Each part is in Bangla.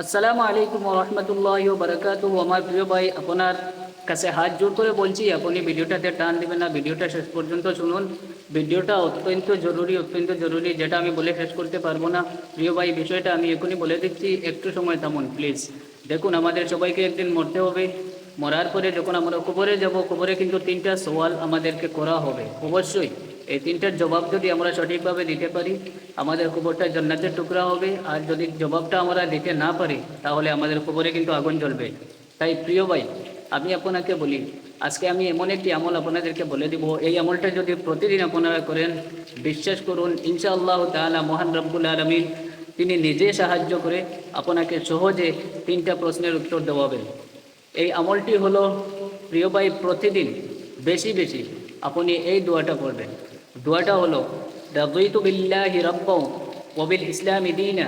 আসসালামু আলাইকুম রহমতুল্লাহ বারকাত আমার প্রিয় ভাই, আপনার কাছে হাত জোর করে বলছি, আপনি ভিডিওটাতে টান দেবেন না, ভিডিওটা শেষ পর্যন্ত শুনুন। ভিডিওটা অত্যন্ত জরুরি অত্যন্ত জরুরি, যেটা আমি বলে শেষ করতে পারব না। প্রিয় ভাই, বিষয়টা আমি এখনই বলে দিচ্ছি, একটু সময় থামুন প্লিজ দেখুন, আমাদের সবাইকে একদিন মরতে হবে। মরার পরে যখন আমরা কবরে যাব, কবরে কিন্তু তিনটা সওয়াল আমাদেরকে করা হবে, অবশ্যই। এই তিনটার জবাব যদি আমরা সঠিকভাবে দিতে পারি, আমাদের কবরটা জান্নাতের টুকরা হবে। আর যদি জবাবটা আমরা দিতে না পারি, তাহলে আমাদের কবরে কিন্তু আগুন জ্বলবে। তাই প্রিয় ভাই, আমি আপনাকে বলি, আজকে আমি এমন একটি আমল আপনাদেরকে বলে দিব। এই আমলটা যদি প্রতিদিন আপনারা করেন, বিশ্বাস করুন, ইনশাআল্লাহ তাআলা মহান রব্বুল আলমিন তিনি নিজে সাহায্য করে আপনাকে সহজে তিনটা প্রশ্নের উত্তর দেওয়াবেন। এই আমলটি হলো, প্রিয় ভাই, প্রতিদিন বেশি বেশি আপনি এই দোয়াটা করবেন দোয়াটা হলো রাদিতু বিল্লাহি রাব্বাও ওয়া বিল ইসলামি দীনা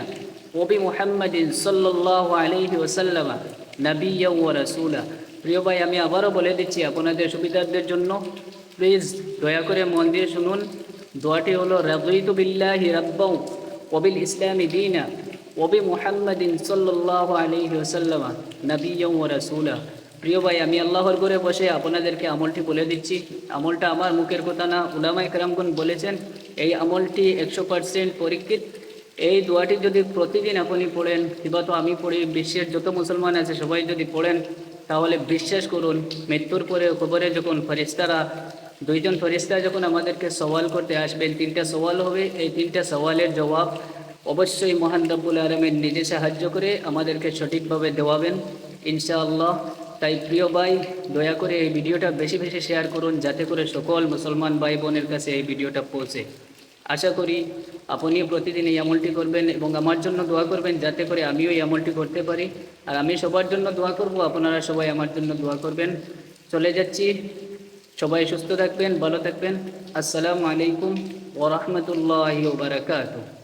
ওয়া বি মুহাম্মাদিন সাল্লাল্লাহু আলাইহি ওয়াসাল্লাম নাবিয়্যা ওয়া রাসূলা প্রিয় ভাই, আমি আবারও বলে দিচ্ছি আপনাদের সুবিধার্থের জন্য। প্লিজ দয়া করে মন দিয়ে শুনুন। দোয়াটি হলো রাদিতু বিল্লাহি রাব্বাও ওয়া বিল ইসলামি দীনা ওবি মুহাম্মদিন সাল্লাল্লাহু আলাইহি ওয়াসাল্লাম নবিয়্যাম ওয়া রাসূলা প্রিয় ভাই, আমি আল্লাহর ঘরে বসে আপনাদেরকে আমলটি বলে দিচ্ছি। আমলটা আমার মুখের কথা না উলামায়ে কেরামগণ বলেছেন, এই আমলটি একশো পার্সেন্ট পরীক্ষিত। এই দোয়াটি যদি প্রতিদিন আপনি পড়েন, কিংবা তো আমি পড়ি, বিশ্বের যত মুসলমান আছে, সবাই যদি পড়েন, তাহলে বিশ্বাস করুন, মৃত্যুর পরে খবরে যখন ফরিস্তারা দুইজন ফেরেশতা যখন আমাদেরকে সওয়াল করতে আসবেন, তিনটা সওয়াল হবে, এই তিনটা সওয়ালের জবাব অবশ্যই মহান রব্বুল আলমের নিজে সাহায্য করে আমাদেরকে সঠিকভাবে দেওয়াবেন। ইনশাআল্লাহ তাই প্রিয় ভাই, দয়া করে এই ভিডিওটা বেশি বেশি শেয়ার করুন যাতে করে সকল মুসলমান ভাই বোনের কাছে এই ভিডিওটা পৌঁছে। আশা করি আপনিও প্রতিদিন এই আমলটি করবেন এবং আমার জন্য দোয়া করবেন যাতে করে আমিও এই আমলটি করতে পারি। আর আমি সবার জন্য দোয়া করব, আপনারা সবাই আমার জন্য দোয়া করবেন। চলে যাচ্ছি। সবাই সুস্থ থাকবেন, ভালো থাকবেন। আসসালামু আলাইকুম ওরহমতুল্লাহ বারকাতুহ।